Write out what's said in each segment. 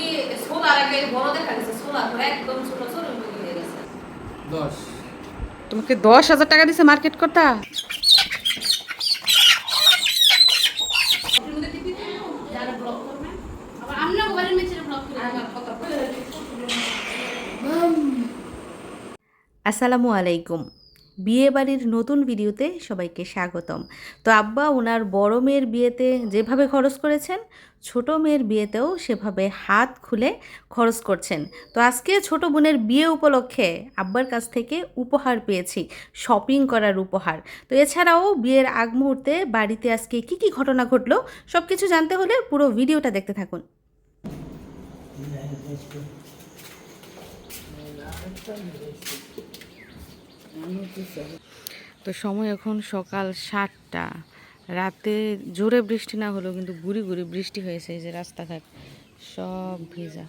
মুরগি সোলার আগে বড় দেখা গেছে সোলার পরে একদম ছোট ছোট মুরগি হয়ে গেছে। দশ। তোমাকে দশ হাজার টাকা দিছে মার্কেট করতা? আসসালামু আলাইকুম। বিয়ে বাড়ির নতুন ভিডিওতে সবাইকে স্বাগতম। তো আব্বা ওনার বড় মেয়ের বিয়েতে যেভাবে খরচ করেছেন, ছোট মেয়ের বিয়েতেও সেভাবে হাত খুলে খরচ করছেন। তো আজকে ছোট বোনের বিয়ে উপলক্ষে আব্বার কাছ থেকে উপহার পেয়েছি, শপিং করার উপহার। তো এছাড়াও বিয়ের আগ মুহূর্তে বাড়িতে আজকে কি কি ঘটনা ঘটলো সব কিছু জানতে হলে পুরো ভিডিওটা দেখতে থাকুন। তো সময় এখন সকাল সাতটা। রাতে জোরে বৃষ্টি না হলেও কিন্তু গুড়ি গুড়ি বৃষ্টি হয়েছে এই যে রাস্তাঘাট, সব ভেজা।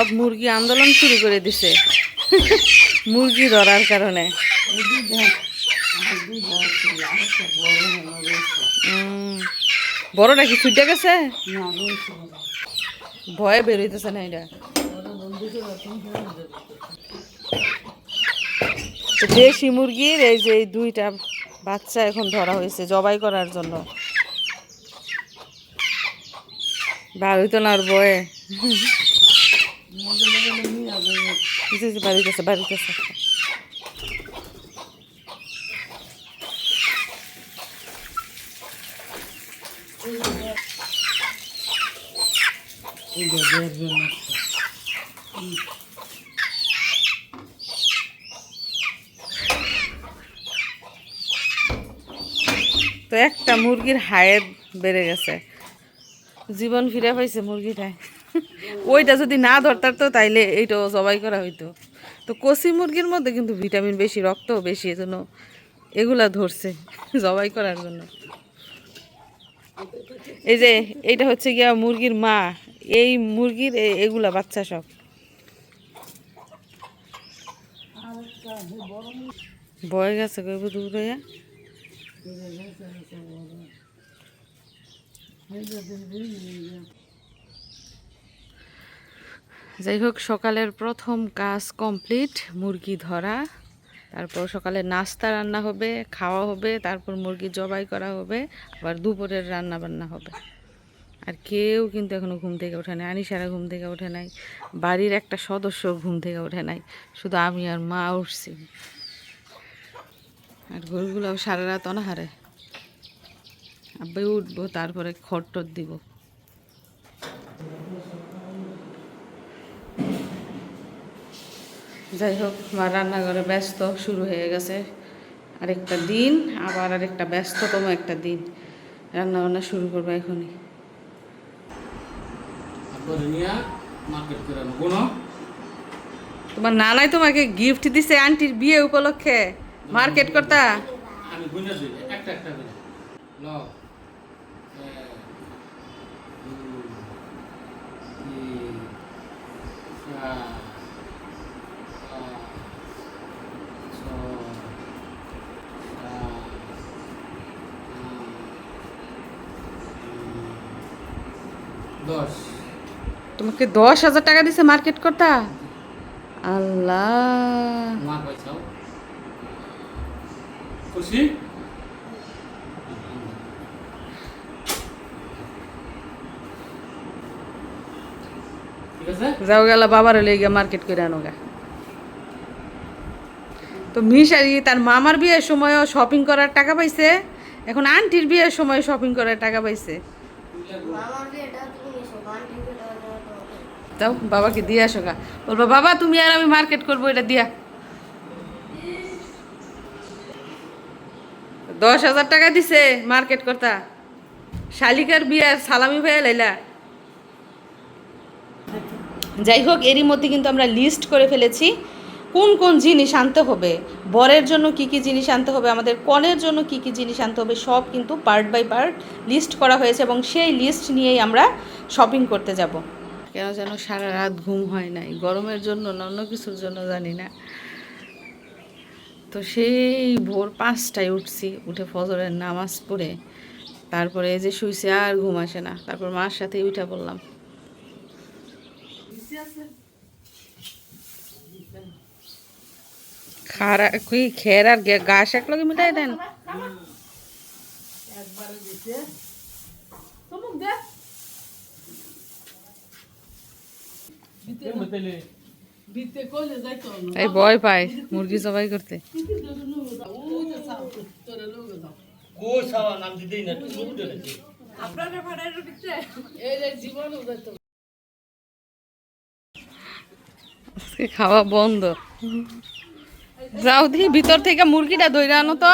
সব মুরগি আন্দোলন শুরু করে দিছে। মুরগি ধরার কারণে। উম, বড়টা কি ছুটে গেছে? ভয়ে বেরোইতেছে না এটা দেশি মুরগির এই যে এই দুইটা বাচ্চা এখন ধরা হয়েছে জবাই করার জন্য। বার হইতো না আর বয়ে জি, জি, বাড়িতেছে বাড়িতেছে তো একটা মুরগির হায়ের বেড়ে গেছে। জীবন ফিরে পাইছে মুরগিটায়। ওইটা যদি না ধরতার তো তাইলে এইটাও জবাই করা হইতো। তো কষি মুরগির মধ্যে কিন্তু ভিটামিন বেশি, রক্ত বেশি, এজন্য এগুলা ধরছে জবাই করার জন্য। এই যে এইটা হচ্ছে গিয়া মুরগির মা, এই মুরগির এগুলা বাচ্চা সব। বয়ে গেছে কইব দূর যাই হোক, সকালের প্রথম কাজ কমপ্লিট, মুরগি ধরা। তারপর সকালে নাস্তা রান্না হবে, খাওয়া হবে, তারপর মুরগি জবাই করা হবে, আবার দুপুরের রান্না বান্না হবে। আর কেউ কিন্তু এখনও ঘুম থেকে ওঠে নাই আনিসারা ঘুম থেকে ওঠে নাই, বাড়ির একটা সদস্য ঘুম থেকে ওঠে নাই, শুধু আমি আর মা উঠছি। আর গরুগুলো সারা রাত অনাহারে। আব্বাই উঠবো, তারপরে খড় টর দিব। যাই হোক আমার রান্নাঘরে ব্যস্ত শুরু হয়ে গেছে আরেকটা দিন আবার আরেকটা ব্যস্ততম একটা দিন। রান্না বান্না শুরু করব এখনই। তোমার নানাই তোমাকে গিফট দিছে আন্টির বিয়ে উপলক্ষে। মার্কেট করতা? আমি গুনে একটা একটা করে। তোমাকে দশ হাজার টাকা দিছে মার্কেট করতা? আল্লাহ। খুশি? যাও গেলা বাবার হলে গিয়ে মার্কেট করে আনো গা। তো মিশারি তার মামার বিয়ের সময়ও শপিং করার টাকা পাইছে। এখন আন্টির বিয়ের সময় শপিং করার টাকা পাইছে। বাবাকে দিয়ে আসো গা। বলব, বাবা, তুমি আর আমি মার্কেট করব, এটা দিয়া। দশ হাজার টাকা দিছে মার্কেট করতা। শালিকার বিয়ার সালামি ভাইয়া লাইলা। যাই হোক, এরই মধ্যে কিন্তু আমরা লিস্ট করে ফেলেছি। কোন কোন জিনিস আনতে হবে? বরের জন্য কি কি জিনিস আনতে হবে? আমাদের কনের জন্য কি কি জিনিস আনতে হবে? সব কিন্তু পার্ট বাই পার্ট লিস্ট করা হয়েছে এবং সেই লিস্ট নিয়েই আমরা শপিং করতে যাব। কেন যেন সারা রাত ঘুম হয় নাই। গরমের জন্য না, অন্য কিছুর জন্য জানি না। তো সেই ভোর পাঁচটায় উঠছি, উঠে ফজরের নামাজ পড়ে, তারপরে এই যে শুইছে আর ঘুম আসে না। তারপর মার সাথে উঠা পড়লাম। খারা কি খের আর ঘাস এক লগে মিটাই দেন? এই ভয় পায়, মুরগি জবাই করতে। খাওয়া বন্ধ। যাও দি ভিতর থেকে মুরগিটা ধরে আনো তো।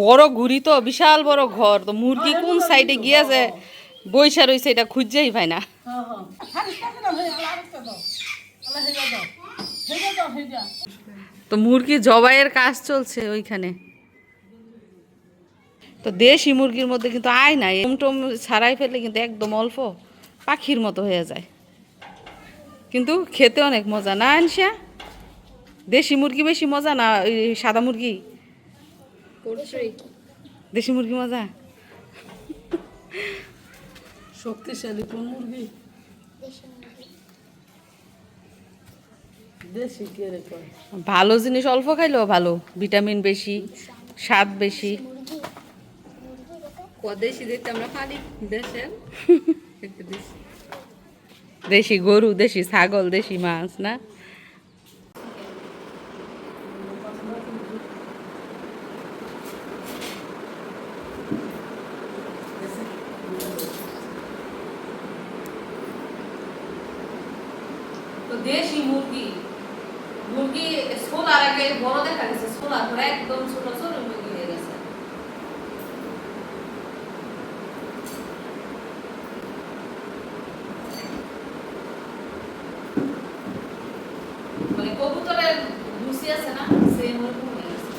বড় ঘুরি তো, বিশাল বড় ঘর। তো মুরগি কোন সাইডে গিয়েছে, বৈশা রয়েছে এটা খুঁজছেই পায় না। তো মুরগি জবাইয়ের কাজ চলছে ওইখানে। তো দেশি মুরগির মধ্যে কিন্তু আয় নাই। টম ছাড়াই ফেললে কিন্তু একদম অল্প পাখির মতো হয়ে যায়। কিন্তু খেতে অনেক মজা। না আনসা? দেশি মুরগি বেশি মজা না ওই সাদা মুরগি? দেশি মুরগি মজা? শক্তিশালী কোন মুরগি? দেশি কে রে কয়? ভালো জিনিস অল্প খাইলেও ভালো ভিটামিন বেশি স্বাদ বেশি। দেশি দেখতে আমরা পানি দেশের? একটু দেশি গরু দেশি ছাগল দেশি মাছ না তো দেশি মুরগি মুরগি সোলার আগে বড় দেখা গেছে সোলার পরে একদম ছোট ছোট মুরগি হয়ে গেছে মানে কবুতরের ভুসি আছে না? সেই ওরকম হয়ে গেছে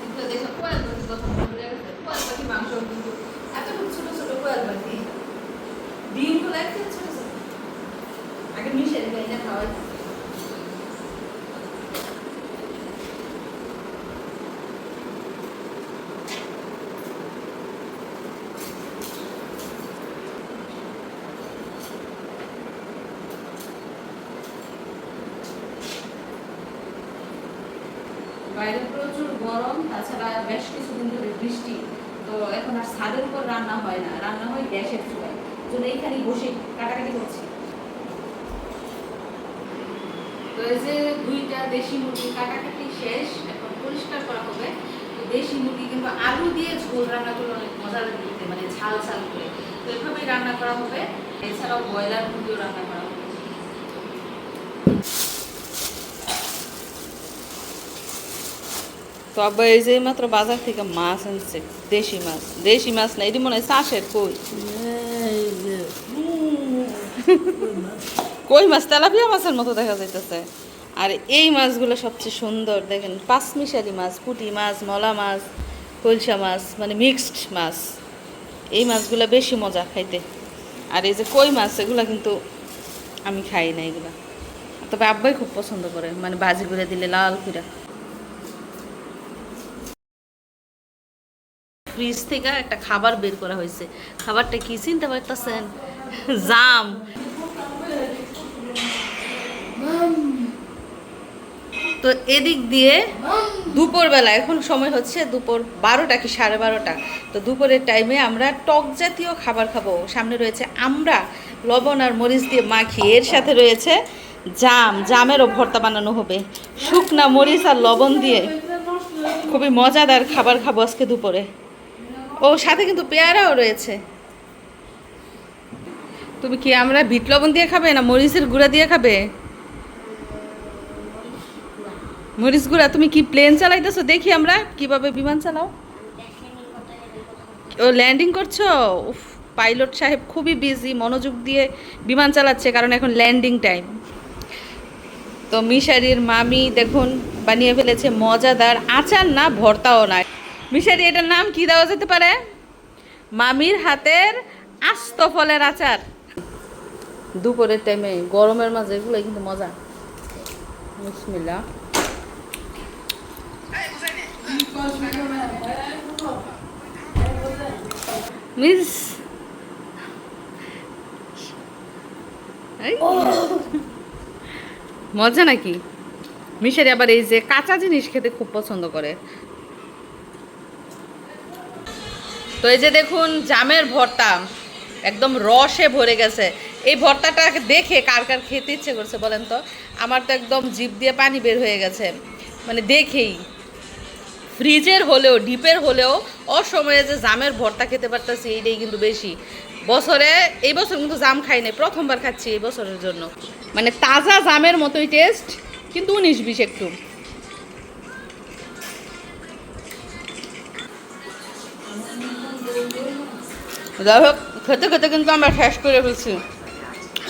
কিন্তু দেখো কোয়াল পাখি কথা মনে পড়ে গেছে কোয়াল পাখি মাংস কিন্তু এত ছোট ছোট কোয়াল পাখি ডিমগুলো একদম ছোট ছোট আগে মিশে রেখে এটা খাওয়াই বাইরে প্রচুর গরম, তাছাড়া বেশ কিছুদিন ধরে বৃষ্টি। তো এখন আর ছাদের উপর রান্না হয় না, রান্না হয় গ্যাসের চুলায়। জন্য এইখানেই বসে কাটাকাটি করছি। তো এই যে দুইটা দেশি মুরগি, কাটাকাটি শেষ, এখন পরিষ্কার করা হবে। তো দেশি মুরগি কিন্তু আলু দিয়ে ঝোল রান্না করলে অনেক মজা লাগে মানে ঝাল ঝাল করে। তো এভাবেই রান্না করা হবে। এছাড়াও ব্রয়লার মুরগিও রান্না করা হবে। তো আব্বা এই যে মাত্র বাজার থেকে মাছ আনছে দেশি মাছ দেশি মাছ না এটি মনে হয় চাষের কই? কই মাছ? তেলাপিয়া মাছের মতো দেখা যাইতেছে। আর এই মাছগুলো সবচেয়ে সুন্দর দেখেন পাঁচমিশালি মাছ পুঁটি মাছ মলা মাছ কলসা মাছ মানে মিক্সড মাছ। এই মাছগুলো বেশি মজা খাইতে। আর এই যে কই মাছ এগুলো কিন্তু আমি খাই না এগুলো। তবে আব্বাই খুব পছন্দ করে মানে বাজি করে দিলে লাল ফিরা ফ্রিজ থেকে একটা খাবার বের করা হয়েছে। খাবারটা কি চিনতে পারতেছেন? জাম। তো এদিক দিয়ে দুপুরবেলা, এখন সময় হচ্ছে দুপুর বারোটা কি সাড়ে বারোটা। তো দুপুরের টাইমে আমরা টক জাতীয় খাবার খাব। সামনে রয়েছে আমরা, লবণ আর মরিচ দিয়ে মাখি এর সাথে রয়েছে জাম। জামেরও ভর্তা বানানো হবে। শুকনা মরিচ আর লবণ দিয়ে খুবই মজাদার খাবার খাব আজকে দুপুরে। ও সাথে কিন্তু পেয়ারাও রয়েছে। তুমি কি আমরা বিট লবণ দিয়ে খাবে না মরিচের গুঁড়া দিয়ে খাবে? মরিচ গুঁড়া, তুমি কি প্লেন চালাইতেছো? দেখি আমরা কীভাবে বিমান চালাও। ও ল্যান্ডিং করছ? উফ পাইলট সাহেব খুবই বিজি মনোযোগ দিয়ে বিমান চালাচ্ছে কারণ এখন ল্যান্ডিং টাইম তো মিশারির মামি দেখুন বানিয়ে ফেলেছে মজাদার, আচার না, ভর্তাও না মিশারি এটার নাম কি দেওয়া যেতে পারে? মামির হাতের আস্ত ফলের আচার। দুপুরের টাইমে গরমের মাঝে এগুলো কিন্তু মজা। বিসমিল্লাহ। মিস মজা নাকি? মিশারি আবার এই যে কাঁচা জিনিস খেতে খুব পছন্দ করে। তো এই যে দেখুন, জামের ভর্তা একদম রসে ভরে গেছে। এই ভর্তাটা দেখে কার কার খেতে ইচ্ছে করছে বলেন তো? আমার তো একদম জিভ দিয়ে পানি বের হয়ে গেছে। মানে দেখেই। ফ্রিজের হলেও, ডিপের হলেও অসময়ে যে জামের ভর্তা খেতে পারতেছি, এইটাই কিন্তু বেশি। বছরে, এই বছর কিন্তু জাম খাই নাই, প্রথমবার খাচ্ছি এই বছরের জন্য। মানে তাজা জামের মতোই টেস্ট কিন্তু উনিশ বিশ একটু। যাই হোক, খেতে খেতে কিন্তু আমরা শেষ করে ফেলছি।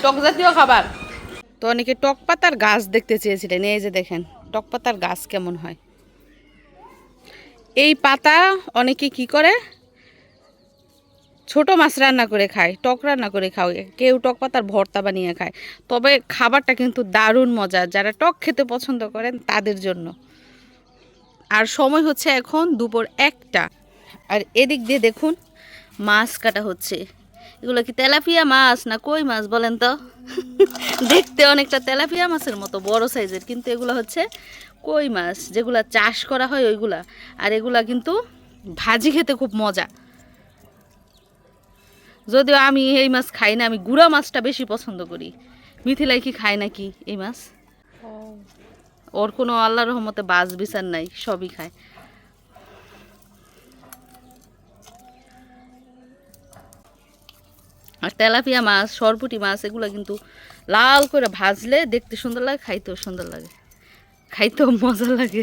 টক জাতীয় খাবার। তো অনেকে টক পাতার গাছ দেখতে চেয়েছিলেন, এই যে দেখেন, টক পাতার গাছ কেমন হয়। এই পাতা অনেকে কি করে? ছোট মাছ রান্না করে খায়, টক রান্না করে খায় কেউ টক পাতার ভর্তা বানিয়ে খায়। তবে খাবারটা কিন্তু দারুণ মজা যারা টক খেতে পছন্দ করেন, তাদের জন্য। আর সময় হচ্ছে এখন দুপুর একটা। আর এদিক দিয়ে দেখুন মাছ কাটা হচ্ছে। এগুলো কি তেলাপিয়া মাছ না কই মাছ বলেন তো? দেখতে অনেকটা তেলাপিয়া মাছের মতো বড় সাইজের কিন্তু এগুলো হচ্ছে কই মাছ? যেগুলা চাষ করা হয় ওইগুলা। আর এগুলা কিন্তু ভাজি খেতে খুব মজা। যদিও আমি এই মাছ খাই না আমি গুড়া মাছটা বেশি পছন্দ করি। মিথিলাই কি খায় নাকি এই মাছ? ওর কোনো আল্লাহ রহমতে বাস বিচার নাই সবই খায়। আর তেলাপিয়া মাছ সরপুটি মাছ এগুলো কিন্তু লাল করে ভাজলে দেখতে সুন্দর লাগে খাইতেও সুন্দর লাগে। খাইতেও মজা লাগে।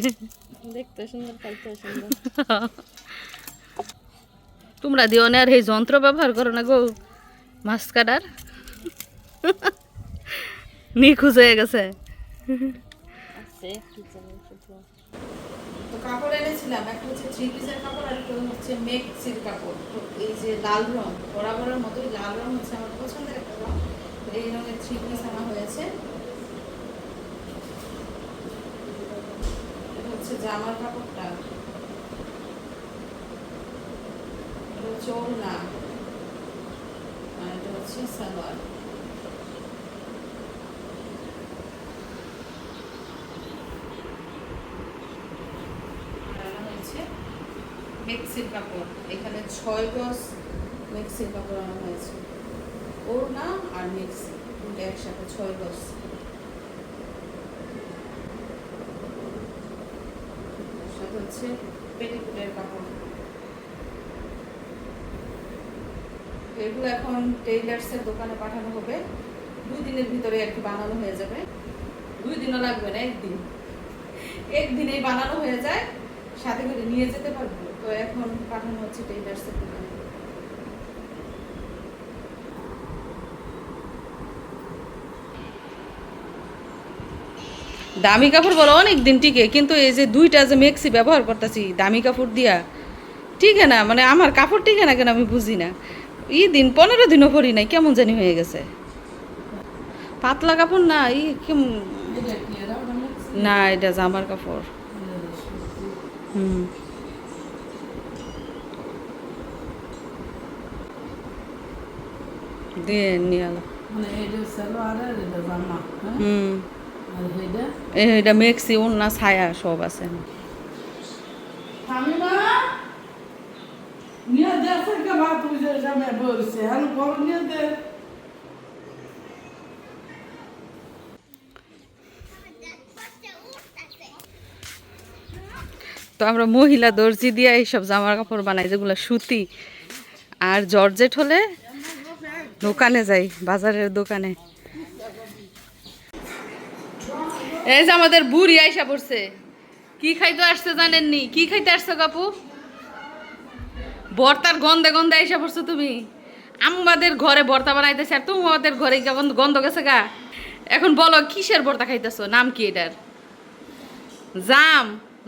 দেখতে সুন্দর খাইতে সুন্দর। তোমরা দিও না আর এই যন্ত্র ব্যবহার করো না গো মাছ কাটার। নিখোঁজ হয়ে গেছে। তো কাপড় এনেছিলাম, একটা হচ্ছে থ্রি পিসের কাপড় আর একটা হচ্ছে মেক্সির কাপড়। তো এই যে লাল রং, বরাবরের মতোই লাল রং হচ্ছে আমার পছন্দের একটা রং। এই রঙের থ্রি পিস আনা হয়েছে। হচ্ছে জামার কাপড়টা। হচ্ছে ওড়না। আর এটা হচ্ছে সালোয়ার আর আনা হয়েছে মেক্সির কাপড়। এখানে ছয় গজ মেক্সির কাপড় আনা হয়েছে। ওড়না আর মেক্সি, দুটো একসাথে ছয় গজ। হচ্ছে পেটিকুটের কাপড়। এগুলো এখন টেইলার্সের দোকানে পাঠানো হবে। দুই দিনের ভিতরে কি বানানো হয়ে যাবে। দুই দিনও লাগবে না, একদিন। একদিনেই বানানো হয়ে যায়, সাথে করে নিয়ে যেতে পারব। তো এখন পাঠানো হচ্ছে দোকানে দামি কাপড় বলো অনেক দিন টিকে কিন্তু এই যে দুইটা যে মেক্সি ব্যবহার করতেছি দামি কাপড় দিয়া টিকে না মানে আমার কাপড় টিকে না কেন আমি বুঝি না। ই দিন পনেরো দিনও পরি নাই কেমন জানি হয়ে গেছে। পাতলা কাপড় না ই কেমন? না এটা জামার কাপড়। হুম। দিয়ে নিয়ে হুম এটা মেক্সি ওড়না ছায়া সব আছে তো আমরা মহিলা দর্জি দিয়ে এইসব জামা কাপড় বানাই যেগুলো সুতি আর জর্জেট হলে দোকানে যাই, বাজারের দোকানে। এই যে আমাদের বুড়ি আইসা পড়ছে। কি খাইতে আসছে জানেননি? কি খাইতে আসছো কাপু? বর্তার গন্ধে গন্ধে আইসা পড়ছো তুমি। আমাদের ঘরে বর্তা বানাইতেছে আর তুমি আমাদের ঘরে গন্ধ গেছে গা। এখন বলো, কিসের বর্তা খাইতেছো? নাম কি এটার? জাম।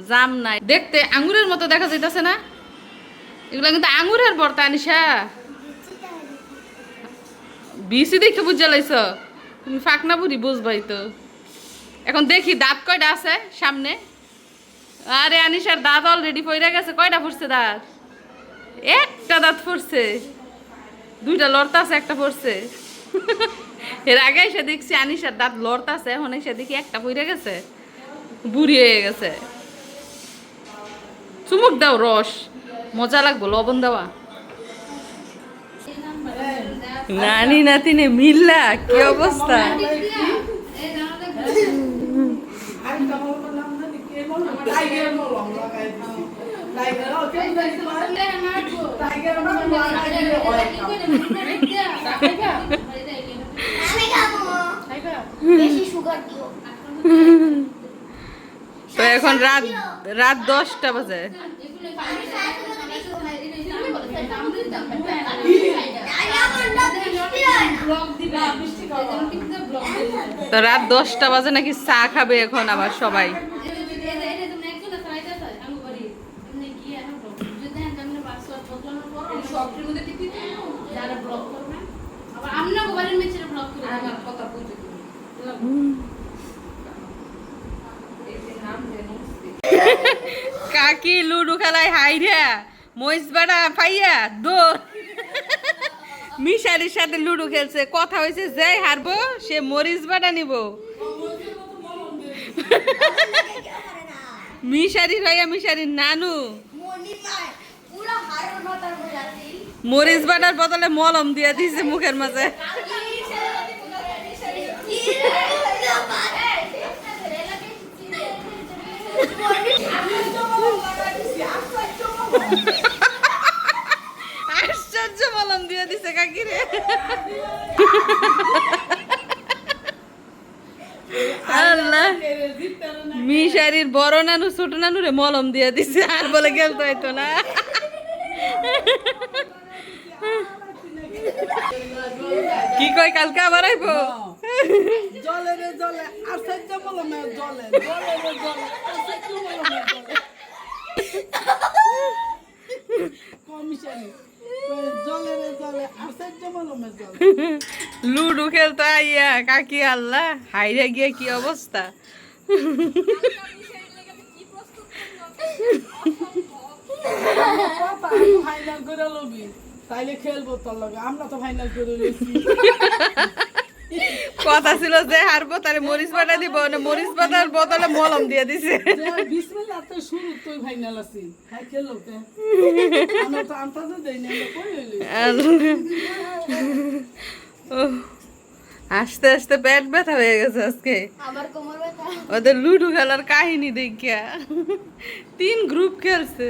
জাম নাই। দেখতে আঙুরের মতো দেখা যাইতেছে না? এগুলো কিন্তু আঙুরের বর্তা আনিসা বিসি দেখে বুঝে লাইছ। তুমি ফাঁকনা বুড়ি, বুঝবাই তো। এখন দেখি দাঁত কয়টা আছে সামনে। আরে আনিসার দাঁত অলরেডি পড়ে গেছে, কয়টা পড়ছে দাঁত? একটা দাঁত পড়ছে দুইটা লড়তা আছে, একটা পড়ছে এর আগে এসে দেখছি আনিসার দাঁত লড়তা আছে, এখন এসে দেখি একটা পড়ে গেছে। বুড়ি হয়ে গেছে। চুমুক দাও রস। মজা লাগবো, লবণ দেওয়া। দিলে হয় বেশি কি অবস্থা? তো এখন রাত রাত দশটা বাজে। তো রাত দশটা বাজে নাকি চা খাবে এখন আবার সবাই। কাকি লুডু খেলায় হাই রে। মহিষ বাড়া পাইয়া দৌড় মিশারির সাথে লুডু খেলছে কথা হয়েছে যে হারবো সে মরিচ বাটা নিব মিশারি হইয়া মিশারির নানু মরিচ বাটার বদলে মলম দিয়া দিছে মুখের মাঝে আশ্চর্য মলম দিয়া দিছে কাকি রে আল্লাহ, মিশারির বড় নানু, ছোট নানু রে মলম দিয়া দিছে, আর বলে গেলতো হয়তো না। কি কই কালকে আবার আইবো? জলে রে জলে, আশ্চর্য মলমে জলে জলে রে জলে, আশ্চর্য মলমে জলে। কমিশনি। লুডু খেলতো আইয়া কাকি আল্লাহ হাইরে গিয়ে কি অবস্থা? ফাইনাল করে লবি তাইলে খেলব তোর লগে আমরা তো ফাইনাল করে লইছি। কথা ছিল যে হারবো তাহলে মরিচ বাটা দিব না মরিচ বাটার বদলে মলম দিয়ে দিছে। যে বিসমিল্লাহ তো শুরু তুই ফাইনাল আছি। হাই খেলো আমরা তো। আন্তাজে দেই না কই হইলি। আস্তে আস্তে পেট ব্যথা হয়ে গেছে আজকে। আমার কোমর ব্যথা। ওদের লুডু খেলার কাহিনী দেখিয়া। তিন গ্রুপ খেলছে।